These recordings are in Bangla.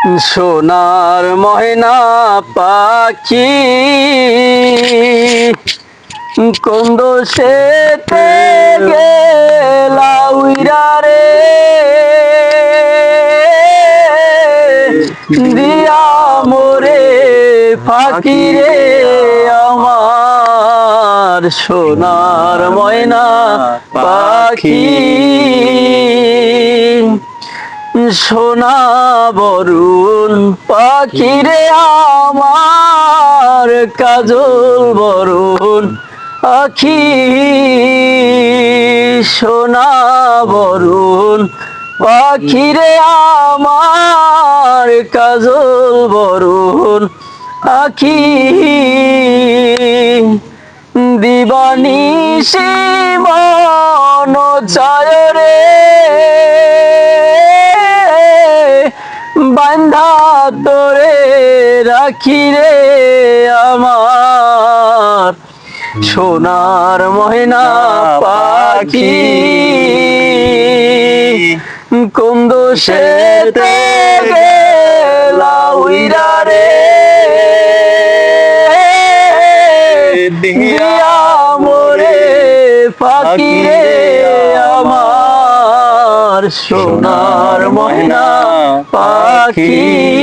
সোনার ময়না পাখি, কন্দ দোষেতে গেলা উইরা রে। দিয়া মোরে ফাঁকি রে আমার সোনার ময়না পাখি। সোনা বরুণ পাখিরে আমার কাজল বরুণ আখি, সোনা বরুণ পাখিরে আমার কাজল বরুণ আখি। দিবানিশি মন চায় রে। রাখি রে আমার সোনার ময়না পাখি। কোন দোষেতে গেলা উইরা রে। দিয়া মোরে ফাঁকি রে আমার সোনার ময়না পাখি।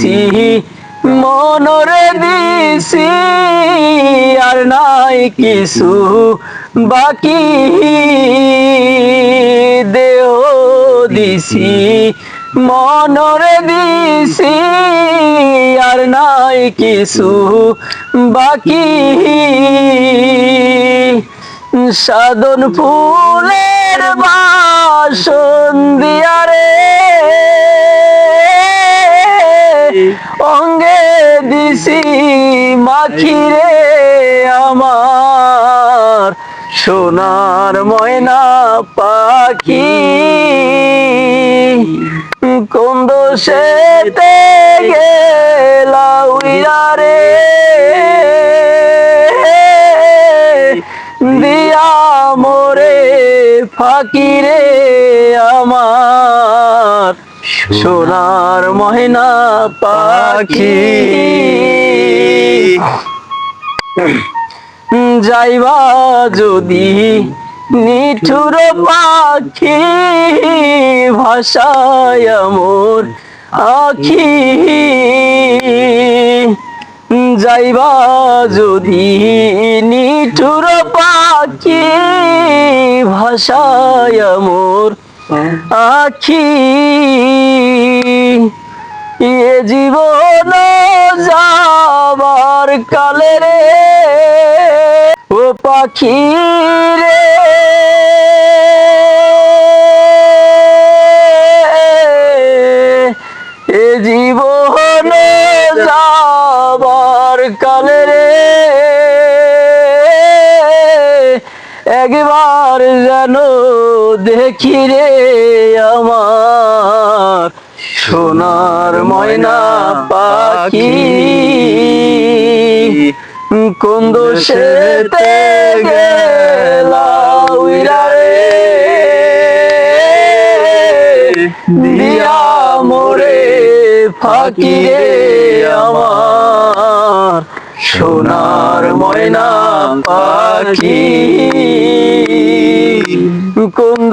দিছি। মনরে দিছি, আর নাই কিছু বাকি। দেহ দিছি, মনরে দিছি, আর নাই কিছু বাকি। সাধন ফুলের বাসন দিয়া রে। দিছি মাখি রে আমার সোনার ময়না পাখি। কোন দোষেতে গেলা উইরা রে? দিয়া মোরে ফাঁকি রে আমার। সোনার ময়না পাখি। যাইবা যদি নিঠুর পাখি ভাষায় মোর আখি। যাইবা যদি নিঠুর পাখি ভাষায় মোর আখি এ জীবন যাবার কালে রে। ও পাখি রে একবার যেন দেখি রে আমার। সোনার ময়না পাখি কোন দোষেতে গেলা দিয়া মোরে ফাঁকি রে আমার। সোনার ময়না পাখি কোন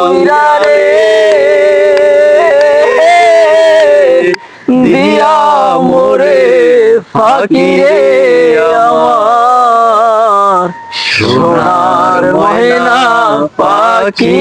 উইরা রে দিয়া মোরে ফাঁকিয়ে আমার। সোনার ময়না পাখি।